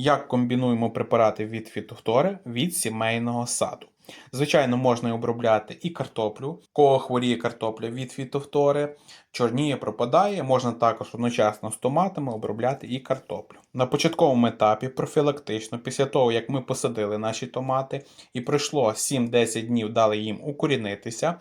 Як комбінуємо препарати від фітофтори від сімейного саду? Звичайно, можна обробляти і картоплю, кого хворіє картопля від фітофтори, чорніє, пропадає, можна також одночасно з томатами обробляти і картоплю. На початковому етапі профілактично, після того як ми посадили наші томати і пройшло 7-10 днів, дали їм укорінитися,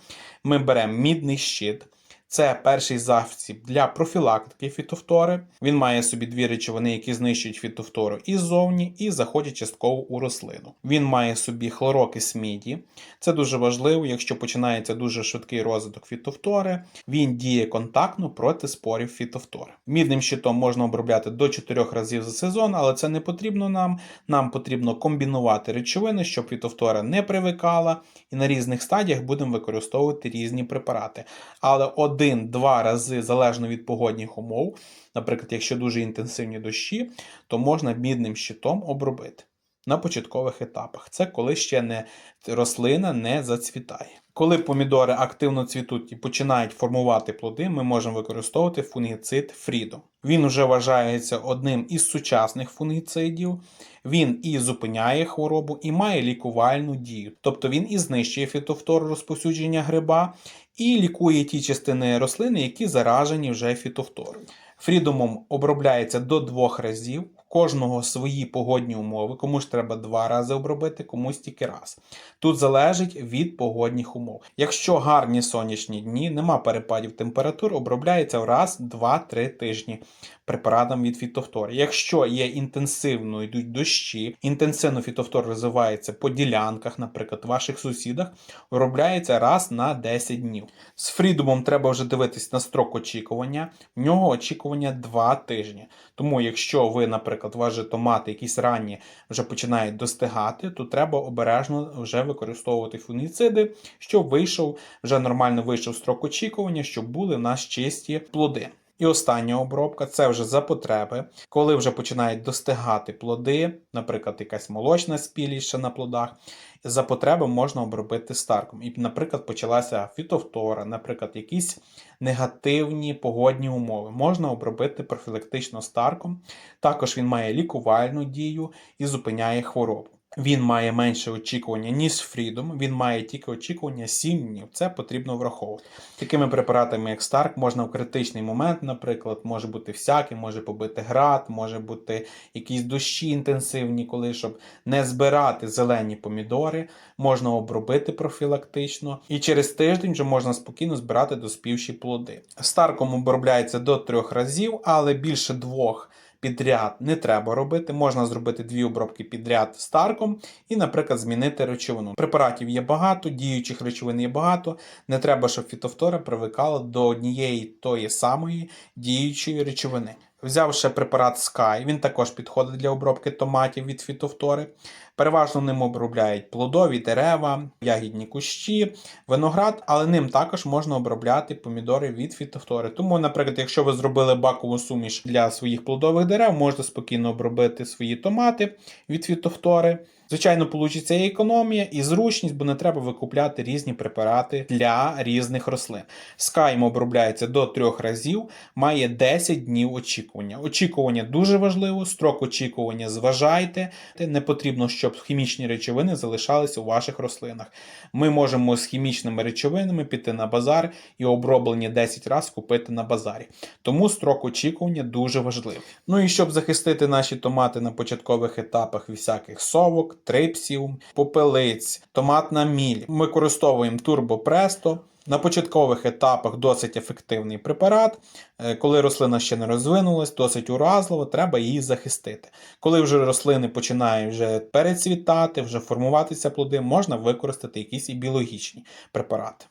ми беремо мідний щит. Це перший засіб для профілактики фітофтори. Він має собі дві речовини, які знищують фітофтору і ззовні, і заходять частково у рослину. Він має собі хлорокис міді. Це дуже важливо, якщо починається дуже швидкий розвиток фітофтори. Він діє контактно проти спорів фітофтори. Мідним щитом можна обробляти до 4 разів за сезон, але це не потрібно нам. Нам потрібно комбінувати речовини, щоб фітофтора не привикала, і на різних стадіях будемо використовувати різні препарати. Але один-два рази залежно від погодних умов, наприклад, якщо дуже інтенсивні дощі, то можна мідним щитом обробити на початкових етапах. Це коли ще не рослина не зацвітає. Коли помідори активно цвітуть і починають формувати плоди, ми можемо використовувати фунгіцид Freedom. Він вже вважається одним із сучасних фунгіцидів. Він і зупиняє хворобу, і має лікувальну дію. Тобто він і знищує фітофтору розповсюдження гриба, і лікує ті частини рослини, які заражені вже фітофторою. Фрідомом обробляється до двох разів. Кожного свої погодні умови. Комусь треба два рази обробити, комусь тільки раз. Тут залежить від погодних умов. Якщо гарні сонячні дні, нема перепадів температур, обробляється раз, два-три тижні препаратом від фітофтори. Якщо є інтенсивно йдуть дощі, інтенсивно фітофтор розвивається по ділянках, наприклад, ваших сусідах, обробляється раз на 10 днів. З фрідомом треба вже дивитись на строк очікування. В нього очікування 2 тижні. Тому, якщо ви, наприклад, у ваші томати якісь ранні вже починають достигати, то треба обережно вже використовувати фуніциди, щоб вийшов, вже нормально вийшов строк очікування, щоб були в нас чисті плоди. І остання обробка це вже за потреби, коли вже починають достигати плоди, наприклад, якась молочна спілість ще на плодах. За потреби можна обробити старком. І, наприклад, почалася фітофтора, наприклад, якісь негативні погодні умови. Можна обробити профілактично старком. Також він має лікувальну дію і зупиняє хворобу. Він має менше очікування, ніж Freedom, він має тільки очікування 7 днів. Це потрібно враховувати. Такими препаратами, як Stark, можна в критичний момент, наприклад, може бути всяке, може побити град, може бути якісь дощі інтенсивні, коли щоб не збирати зелені помідори, можна обробити профілактично. І через тиждень вже можна спокійно збирати доспівші плоди. Старком обробляється до трьох разів, але більше двох підряд не треба робити. Можна зробити дві обробки підряд старком і, наприклад, змінити речовину. Препаратів є багато, діючих речовин є багато. Не треба, щоб фітофтора привикала до однієї тої самої діючої речовини. Взяв ще препарат Sky, він також підходить для обробки томатів від фітофтори. Переважно ним обробляють плодові дерева, ягідні кущі, виноград, але ним також можна обробляти помідори від фітофтори. Тому, наприклад, якщо ви зробили бакову суміш для своїх плодових дерев, можете спокійно обробити свої томати від фітофтори. Звичайно, получиться і економія, і зручність, бо не треба викупляти різні препарати для різних рослин. Скайм обробляється до трьох разів, має 10 днів очікування. Очікування дуже важливо, строк очікування зважайте. Не потрібно, щоб хімічні речовини залишалися у ваших рослинах. Ми можемо з хімічними речовинами піти на базар і оброблені 10 разів купити на базарі. Тому строк очікування дуже важливий. Ну і щоб захистити наші томати на початкових етапах від всяких совок, трипсів, попелиць, томатна міль. Ми використовуємо турбопресто. На початкових етапах досить ефективний препарат. Е, Коли рослина ще не розвинулась, досить уразливо, треба її захистити. Коли вже рослини починають вже перецвітати, вже формуватися плоди, можна використати якісь і біологічні препарати.